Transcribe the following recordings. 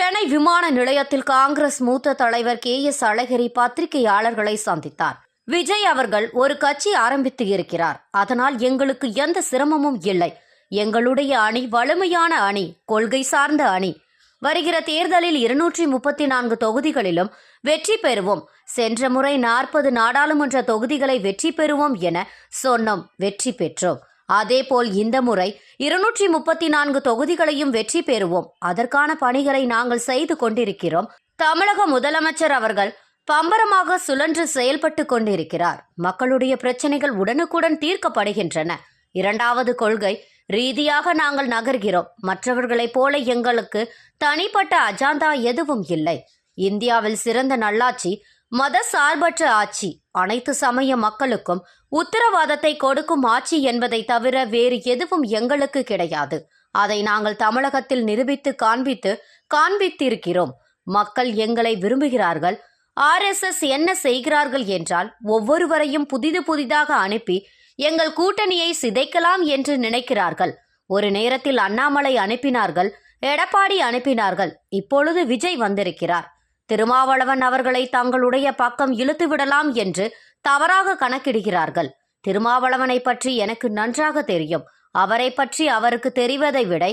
சென்னை விமான நிலையத்தில் காங்கிரஸ் மூத்த தலைவர் கே எஸ் அழகிரி பத்திரிகையாளர்களை சந்தித்தார். விஜய் அவர்கள் ஒரு கட்சி ஆரம்பித்து இருக்கிறார். அதனால் எங்களுக்கு எந்த சிரமமும் இல்லை. எங்களுடைய அணி வலிமையான அணி கொள்கை சார்ந்த அணி. வருகிற தேர்தலில் இருநூற்றி முப்பத்தி நான்கு தொகுதிகளிலும் வெற்றி பெறுவோம். சென்ற முறை நாற்பது நாடாளுமன்ற தொகுதிகளை வெற்றி பெறுவோம் என சொன்னோம். வெற்றி பெற்றோம். அதேபோல் இந்த முறை இருநூற்றி முப்பத்தி நான்கு தொகுதிகளையும் வெற்றி பெறுவோம். அதற்கான பணிகளை நாங்கள் செய்து கொண்டிருக்கிறோம். தமிழக முதலமைச்சர் அவர்கள் பம்பரமாக சுழன்று செயல்பட்டு கொண்டிருக்கிறார். மக்களுடைய பிரச்சனைகள் உடனுக்குடன் தீர்க்கப்படுகின்றன. இரண்டாவது கொள்கை ரீதியாக நாங்கள் நகர்கிறோம். மற்றவர்களைப் போல எங்களுக்கு தனிப்பட்ட அஜாந்தா எதுவும் இல்லை. இந்தியாவில் சிறந்த நல்லாட்சி மத சார்பற்ற ஆட்சி. அனைத்து சமய மக்களுக்கும் உத்தரவாதத்தை கொடுக்கும் ஆட்சி என்பதை தவிர வேறு எதுவும் எங்களுக்கு கிடையாது. அதை நாங்கள் தமிழகத்தில் நிரூபித்து காண்பித்து காண்பித்திருக்கிறோம். மக்கள் எங்களை விரும்புகிறார்கள். ஆர்எஸ்எஸ் என்ன செய்கிறார்கள் என்றால் ஒவ்வொருவரையும் புதிது புதிதாக அனுப்பி எங்கள் கூட்டணியை சிதைக்கலாம் என்று நினைக்கிறார்கள். ஒரு நேரத்தில் அண்ணாமலை அனுப்பினார்கள் எடப்பாடி அனுப்பினார்கள். இப்பொழுது விஜய் வந்திருக்கிறார். திருமாவளவன் அவர்களை தங்களுடைய பக்கம் இழுத்து விடலாம் என்று தவறாக கணக்கிடுகிறார்கள். திருமாவளவனை பற்றி எனக்கு நன்றாக தெரியும். அவரை பற்றி அவருக்கு தெரிவதை விட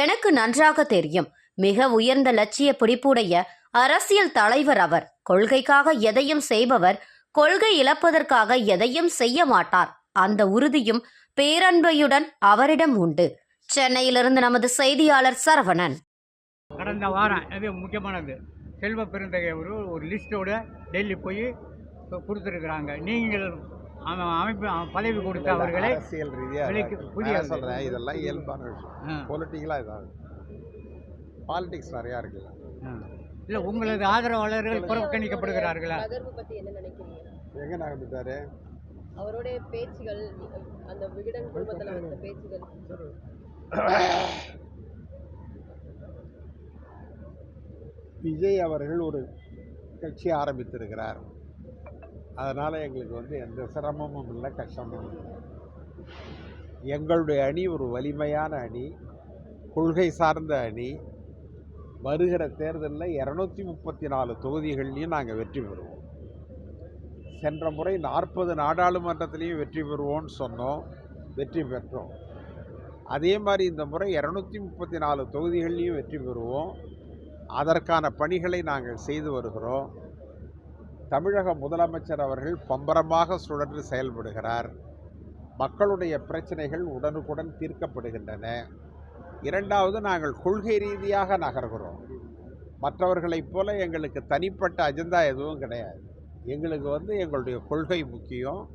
எனக்கு நன்றாக தெரியும். மிக உயர்ந்த லட்சிய பிடிப்புடைய அரசியல் தலைவர் அவர். கொள்கைக்காக எதையும் செய்பவர் கொள்கை இழப்பதற்காக எதையும் செய்ய மாட்டார். அந்த உறுதியும் பேரன்பையுடன் அவரிடம் உண்டு. சென்னையிலிருந்து நமது செய்தியாளர் சரவணன். கடந்த வாரம் முக்கியமானது. செல்வ பெருந்தகை ஒரு ஒரு லிஸ்ட்டோட டெல்லி போய் கொடுத்துருக்குறாங்க. நீங்கள் அமைப்பு பதவி கொடுத்த அவர்களை அரசியல் ரீதியாக புதிய சொல்கிறேன் இதெல்லாம் இயல்பான விஷயம். பொலிட்டிக்கலாக இதாக பாலிடிக்ஸ் நிறையா இருக்குல்ல. இல்ல உங்களது ஆதரவாளர்கள் புறக்கணிக்கப்படுகிறார்களா? எங்கே நகர்ந்துட்டாரு? அவருடைய பேச்சுகள் அந்த விகடன் குடும்பத்துல பேச்சுகள். விஜய் அவர்கள் ஒரு கட்சி ஆரம்பித்திருக்கிறார். அதனால் எங்களுக்கு வந்து எந்த சிரமமும் இல்லை கஷ்டமும் இல்லை. எங்களுடைய அணி ஒரு வலிமையான அணி கொள்கை சார்ந்த அணி. வருகிற தேர்தலில் இரநூத்தி முப்பத்தி நாலு தொகுதிகள்லையும் நாங்கள் வெற்றி பெறுவோம். சென்ற முறை நாற்பது நாடாளுமன்றத்திலையும் வெற்றி பெறுவோம்னு சொன்னோம் வெற்றி பெற்றோம். அதே மாதிரி இந்த முறை இரநூத்தி முப்பத்தி நாலு தொகுதிகள்லையும் வெற்றி பெறுவோம். அதற்கான பணிகளை நாங்கள் செய்து வருகிறோம். தமிழக முதலமைச்சர் அவர்கள் பம்பரமாக சுழன்று செயல்படுகிறார். மக்களுடைய பிரச்சனைகள் உடனுக்குடன் தீர்க்கப்படுகின்றன. இரண்டாவது நாங்கள் கொள்கை ரீதியாக நகர்கிறோம். மற்றவர்களைப் போல எங்களுக்கு தனிப்பட்ட அஜெண்டா எதுவும் கிடையாது. எங்களுக்கு வந்து எங்களுடைய கொள்கை முக்கியம்.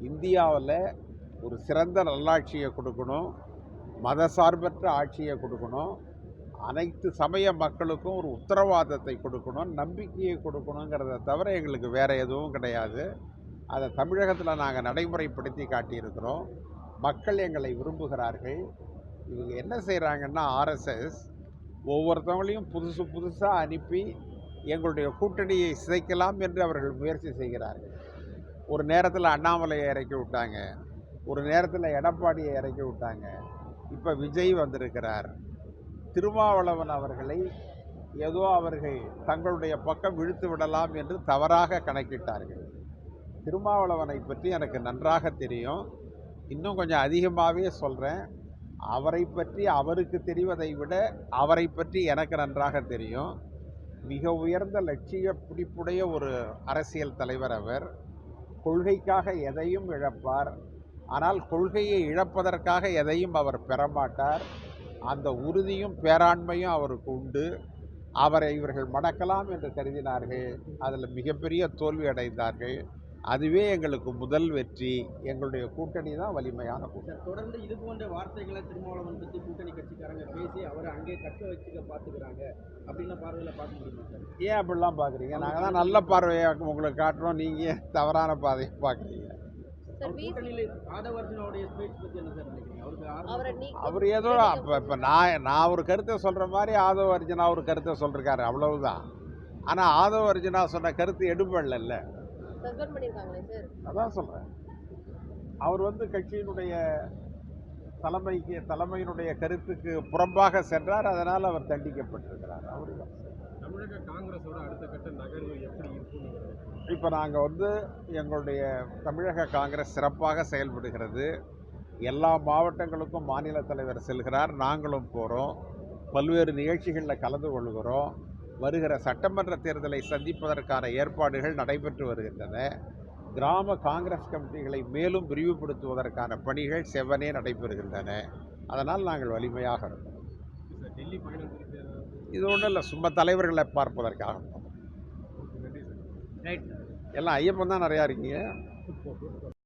இந்தியாவில் ஒரு சிறந்த நல்லாட்சியை கொடுக்கணும். மதசார்பற்ற ஆட்சியை கொடுக்கணும். அனைத்து சமய மக்களுக்கும் ஒரு உத்தரவாதத்தை கொடுக்கணும் நம்பிக்கையை கொடுக்கணுங்கிறத தவிர எங்களுக்கு வேறு எதுவும் கிடையாது. அதை தமிழகத்தில் நாங்கள் நடைமுறைப்படுத்தி காட்டியிருக்கிறோம். மக்கள் எங்களை விரும்புகிறார்கள். இவங்க என்ன செய்கிறாங்கன்னா ஆர்எஸ்எஸ் ஒவ்வொருத்தவங்களையும் புதுசு புதுசாக அனுப்பி எங்களுடைய கூட்டணியை சிதைக்கலாம் என்று அவர்கள் முயற்சி செய்கிறார்கள். ஒரு நேரத்தில் அண்ணாமலையை இறக்கி விட்டாங்க. ஒரு நேரத்தில் எடப்பாடியை இறக்கி விட்டாங்க. இப்போ விஜய் வந்திருக்கிறார். திருமாவளவன் அவர்களை ஏதோ அவர்கள் தங்களுடைய பக்கம் இழுத்து விடலாம் என்று தவறாக கணக்கிட்டார்கள். திருமாவளவனை பற்றி எனக்கு நன்றாக தெரியும். இன்னும் கொஞ்சம் அதிகமாகவே சொல்கிறேன் அவரை பற்றி அவருக்கு தெரிவதை விட அவரை பற்றி எனக்கு நன்றாக தெரியும். மிக உயர்ந்த லட்சிய பிடிப்புடைய ஒரு அரசியல் தலைவர் அவர். கொள்கைக்காக எதையும் இழப்பார். ஆனால் கொள்கையை இழப்பதற்காக எதையும் அவர் பெறமாட்டார் அந்த உறுதியும் பேராண்மையும் அவருக்கு உண்டு. அவரை இவர்கள் மடக்கலாம் என்று கருதினார்கள். அதில் மிகப்பெரிய தோல்வி அடைந்தார்கள். அதுவே எங்களுக்கு முதல் வெற்றி. எங்களுடைய கூட்டணி தான் வலிமையான கூட்டணி. தொடர்ந்து இது போன்ற வார்த்தைகளை திருமாவளவன் பற்றி கூட்டணி கட்சிக்காரங்க பேசி அவரை அங்கே தக்க வச்சுக்க பார்த்துக்கிறாங்க அப்படின்னு பார்வையில் பார்க்க முடியுமா சார்? ஏன் அப்படிலாம் பார்க்குறீங்க? நாங்கள் தான் நல்ல பார்வையை உங்களுக்கு காட்டுறோம். நீங்கள் தவறான பாதையை பார்க்குறீங்க? அவர் ஏதோ அப்போ இப்போ நான் நான் ஒரு கருத்தை சொல்கிற மாதிரி ஆதவ அர்ஜுனா ஒரு கருத்தை சொல்லிருக்காரு அவ்வளவுதான். ஆனால் ஆதவ அர்ஜுனா சொன்ன கருத்து எடுபடல அதான் சொல்கிறேன் அவர் வந்து கட்சியினுடைய தலைமைக்கு தலைமையினுடைய கருத்துக்கு புறம்பாக சென்றார் அதனால் அவர் தண்டிக்கப்பட்டிருக்கிறார். அவர் தமிழக காங்கிரஸோட அடுத்த கட்ட நகர்வு எப்படி இருக்கும் இப்போ நாங்கள் வந்து எங்களுடைய தமிழக காங்கிரஸ் சிறப்பாக செயல்படுகிறது. எல்லா மாவட்டங்களுக்கும் மாநில தலைவர் செல்கிறார். நாங்களும் போகிறோம் பல்வேறு நிகழ்ச்சிகளில் கலந்து கொள்கிறோம். வருகிற சட்டமன்ற தேர்தலை சந்திப்பதற்கான ஏற்பாடுகள் நடைபெற்று வருகின்றன. கிராம காங்கிரஸ் கமிட்டிகளை மேலும் விரிவுபடுத்துவதற்கான பணிகள் செவ்வனே நடைபெறுகின்றன. அதனால் நாங்கள் வலிமையாக இருக்கிறோம் டெல்லி பயணம் குறித்து இது ஒன்றும் இல்லை சும்மா தலைவர்களை பார்ப்பதற்காக. ரைட் எல்லாம் ஐயப்பன் தான் நிறையா இருக்கீங்க.